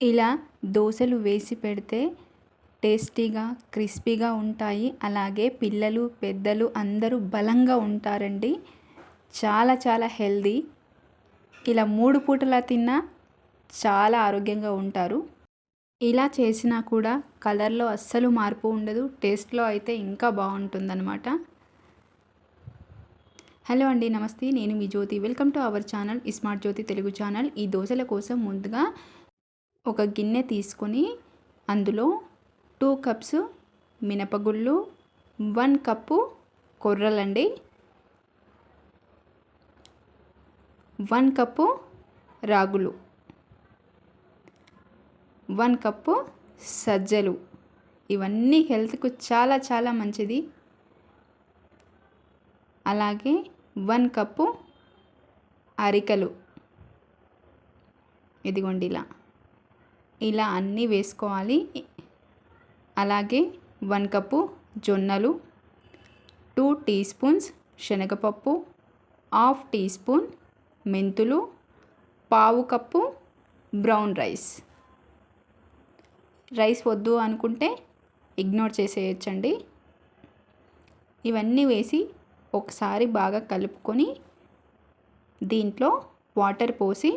ఇలా దోశలు వేసి పెడితే టేస్టీగా క్రిస్పీగా ఉంటాయి. అలాగే పిల్లలు పెద్దలు అందరూ బలంగా ఉంటారండి. చాలా చాలా హెల్దీ. ఇలా మూడు పూటలా తిన్నా చాలా ఆరోగ్యంగా ఉంటారు. ఇలా చేసినా కూడా కలర్లో అస్సలు మార్పు ఉండదు. టేస్ట్లో అయితే ఇంకా బాగుంటుందన్నమాట. హలో అండి నమస్తే. నేను మీ Jyothi. Welcome to our channel smart Jyothi Telugu channel. ఈ దోశల కోసం ముందుగా ఒక గిన్నె తీసుకొని అందులో టూ కప్స్ మినపగుళ్ళు వన్ కప్పు కొర్రలండి. వన్ కప్పు రాగులు. వన్ కప్పు సజ్జలు. ఇవన్నీ హెల్త్కు చాలా చాలా మంచిది. అలాగే వన్ కప్పు అరికలు. ఇదిగోండి ఇలా. ఇలా అన్నీ వేసుకోవాలి. అలాగే వన్ కప్పు జొన్నలు టూ టీ స్పూన్స్ శనగపప్పు హాఫ్ టీ స్పూన్ మెంతులు పావు కప్పు బ్రౌన్ రైస్. రైస్ వద్దు అనుకుంటే ఇగ్నోర్ చేసేయచ్చండి. ఇవన్నీ వేసి ఒకసారి బాగా కలుపుకొని దీంట్లో వాటర్ పోసి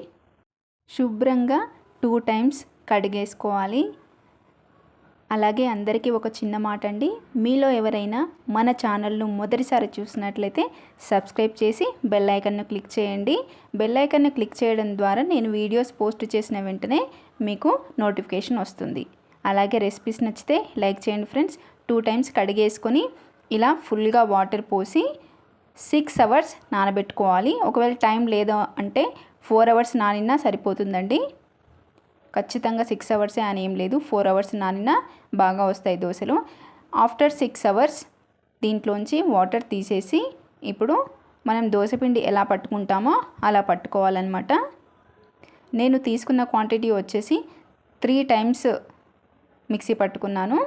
శుభ్రంగా టూ టైమ్స్ కడిగేసుకోవాలి. అలాగే అందరికీ ఒక చిన్న మాట అండి మీలో ఎవరైనా మన ఛానల్ను మొదటిసారి చూసినట్లయితే సబ్స్క్రైబ్ చేసి బెల్ ఐకన్ను క్లిక్ చేయండి. బెల్ ఐకన్ను క్లిక్ చేయడం ద్వారా నేను వీడియోస్ పోస్ట్ చేసిన వెంటనే మీకు నోటిఫికేషన్ వస్తుంది. అలాగే రెసిపీస్ నచ్చితే లైక్ చేయండి ఫ్రెండ్స్. టూ టైమ్స్ కడిగేసుకొని ఇలా ఫుల్గా వాటర్ పోసి సిక్స్ అవర్స్ నానబెట్టుకోవాలి. ఒకవేళ టైం లేదో అంటే ఫోర్ అవర్స్ నానినా సరిపోతుందండి. ఖచ్చితంగా సిక్స్ అవర్సే అని ఏం లేదు. ఫోర్ అవర్స్ నానినా బాగా వస్తాయి దోశలు. ఆఫ్టర్ సిక్స్ అవర్స్ దీంట్లోంచి వాటర్ తీసేసి ఇప్పుడు మనం దోశపిండి ఎలా పట్టుకుంటామో అలా పట్టుకోవాలన్నమాట. నేను తీసుకున్న క్వాంటిటీ వచ్చేసి త్రీ టైమ్స్ మిక్సీ పట్టుకున్నాను.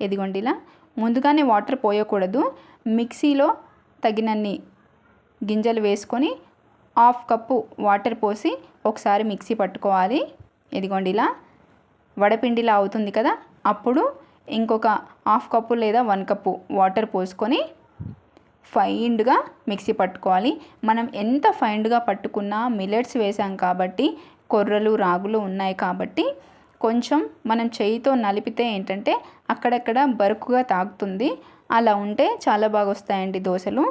ఇదిగోండి ఇలా. ముందుగానే వాటర్ పోయకూడదు. మిక్సీలో తగినన్ని గింజలు వేసుకొని హాఫ్ కప్పు వాటర్ పోసి ఒకసారి మిక్సీ పట్టుకోవాలి. ఇదిగోండి ఇలా వడపిండిలా అవుతుంది కదా అప్పుడు ఇంకొక హాఫ్ కప్పు లేదా వన్ కప్పు వాటర్ పోసుకొని ఫైండ్గా మిక్సీ పట్టుకోవాలి. మనం ఎంత ఫైండ్గా పట్టుకున్నా మిల్లెట్స్ వేసాం కాబట్టి కొర్రలు రాగులు ఉన్నాయి కాబట్టి కొంచెం మనం చేయితో నలిపితే ఏంటంటే అక్కడక్కడ బరుకుగా తాగుతుంది. అలా ఉంటే చాలా బాగా వస్తాయండి దోశలు.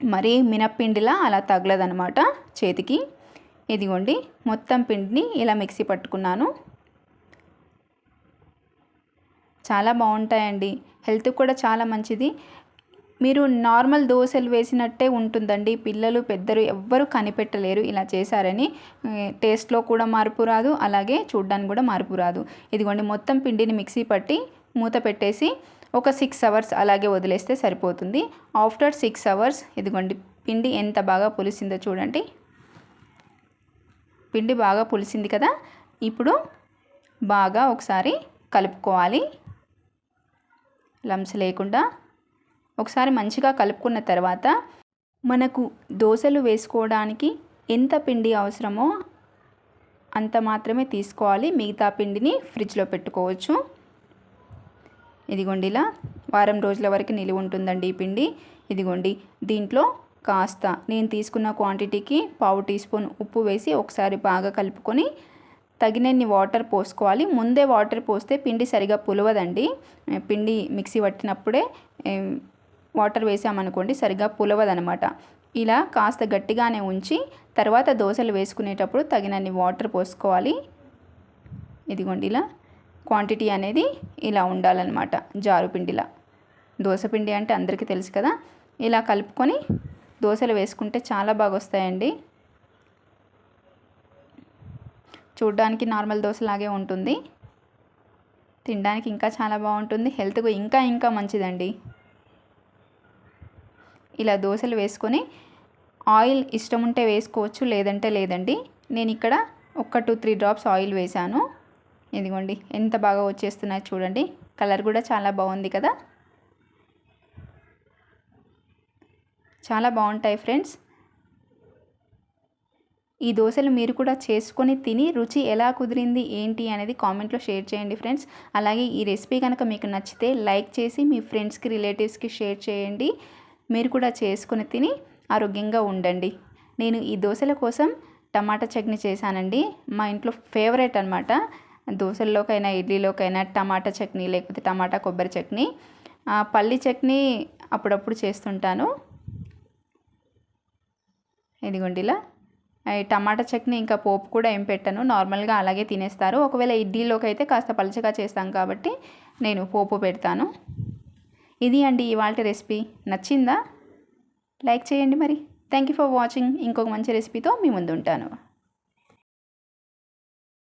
మరీ మినప్పిండిలా అలా తగలదనమాట చేతికి. ఇదిగోండి మొత్తం పిండిని ఇలా మిక్సీ పట్టుకున్నాను. చాలా బాగుంటాయండి. హెల్త్ కూడా చాలా మంచిది. మీరు నార్మల్ దోశలు వేసినట్టే ఉంటుందండి. పిల్లలు పెద్దలు ఎవ్వరూ కనిపెట్టలేరు ఇలా చేశారని. టేస్ట్లో కూడా మార్పు రాదు అలాగే చూడ్డానికి కూడా మార్పు రాదు. ఇదిగోండి మొత్తం పిండిని మిక్సీ పట్టి మూత పెట్టేసి ఒక సిక్స్ అవర్స్ అలాగే వదిలేస్తే సరిపోతుంది. ఆఫ్టర్ సిక్స్ అవర్స్ ఇదిగోండి పిండి ఎంత బాగా పులిసిందో చూడండి. పిండి బాగా పులిసింది కదా ఇప్పుడు బాగా ఒకసారి కలుపుకోవాలి. లమ్స్ లేకుండా ఒకసారి మంచిగా కలుపుకున్న తర్వాత మనకు దోశలు వేసుకోవడానికి ఎంత పిండి అవసరమో అంత మాత్రమే తీసుకోవాలి. మిగతా పిండిని ఫ్రిడ్జ్లో పెట్టుకోవచ్చు. ఇదిగోండి ఇలా వారం రోజుల వరకు నిలువ ఉంటుందండి ఈ పిండి. ఇదిగోండి దీంట్లో కాస్త. నేను తీసుకున్న క్వాంటిటీకి పావు టీ స్పూన్ ఉప్పు వేసి ఒకసారి బాగా కలుపుకొని తగినన్ని వాటర్ పోసుకోవాలి. ముందే వాటర్ పోస్తే పిండి సరిగా పులవదండి. పిండి మిక్సీ పట్టినప్పుడే వాటర్ వేసామనుకోండి సరిగా పులవదనమాట. ఇలా కాస్త గట్టిగానే ఉంచి తర్వాత దోశలు వేసుకునేటప్పుడు తగినన్ని వాటర్ పోసుకోవాలి. ఇదిగోండి ఇలా. క్వాంటిటీ అనేది ఇలా ఉండాలన్నమాట జారు పిండిలా. దోశ పిండి అంటే అందరికీ తెలుసు కదా. ఇలా కలుపుకొని దోశలు వేసుకుంటే చాలా బాగా వస్తాయండి చూడ్డానికి నార్మల్ దోశలాగే ఉంటుంది. తినడానికి ఇంకా చాలా బాగుంటుంది. హెల్త్కు ఇంకా ఇంకా మంచిదండి. ఇలా దోశలు వేసుకొని ఆయిల్ ఇష్టం ఉంటే వేసుకోవచ్చు లేదంటే లేదండి. నేను ఇక్కడ ఒక టూ త్రీ డ్రాప్స్ ఆయిల్ వేశాను. ఇదిగోండి ఎంత బాగా వచ్చేస్తున్నాయి చూడండి. కలర్ కూడా చాలా బాగుంది కదా. చాలా బాగుంటాయి ఫ్రెండ్స్. ఈ దోశలు మీరు కూడా చేసుకొని తిని రుచి ఎలా కుదిరింది ఏంటి అనేది కామెంట్లో షేర్ చేయండి ఫ్రెండ్స్. అలాగే ఈ రెసిపీ కనుక మీకు నచ్చితే లైక్ చేసి మీ ఫ్రెండ్స్కి రిలేటివ్స్కి షేర్ చేయండి. మీరు కూడా చేసుకొని తిని ఆరోగ్యంగా ఉండండి. నేను ఈ దోశల కోసం టమాటా చట్నీ చేశానండి. మా ఇంట్లో ఫేవరెట్ అనమాట దోశల్లోకైనా ఇడ్లీలోకైనా టమాటా చట్నీ లేకపోతే టమాటా కొబ్బరి చట్నీ. పల్లి చట్నీ అప్పుడప్పుడు చేస్తుంటాను. ఇదిగోండి ఇలా. టమాటా చట్నీ ఇంకా పోపు కూడా ఏం పెట్టను. నార్మల్గా అలాగే తినేస్తారు. ఒకవేళ ఇడ్లీలోకి అయితే కాస్త పలచగా చేస్తాం కాబట్టి నేను పోపు పెడతాను. ఇది అండి ఇవాళ రెసిపీ. నచ్చిందా? లైక్ చేయండి మరి. Thank you for watching. ఇంకొక మంచి రెసిపీతో మీ ముందు ఉంటాను.